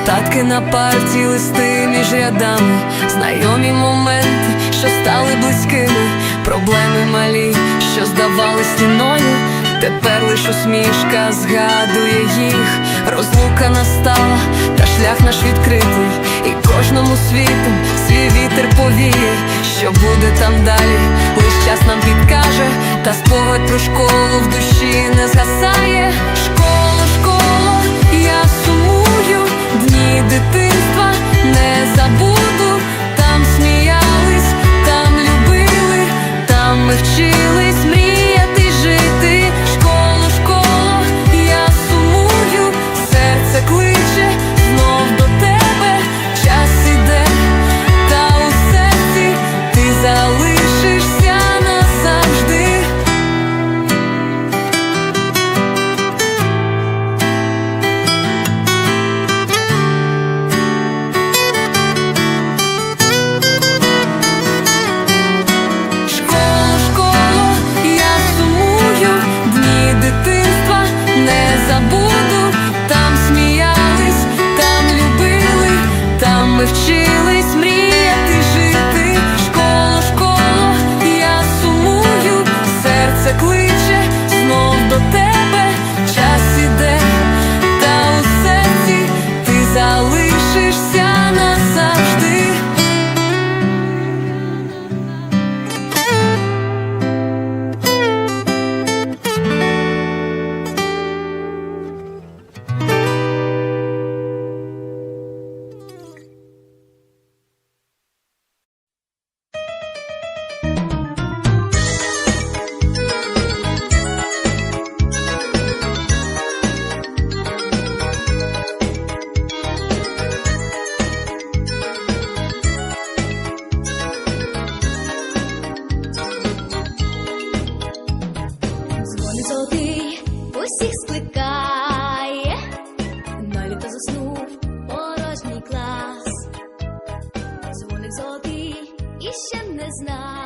Нотатки на парті, листи між рядами, знайомі моменти, що стали близькими, проблеми малі, що здавали стіною. Тепер лиш усмішка згадує їх, розлука настала, та шлях наш відкритий, і кожному світу свій вітер повіє, що буде там далі, лиш час нам підкаже, та спогад про школу в душі усіх скликає, на літо заснув порожній клас. Дзвоник золотий і ще не знає.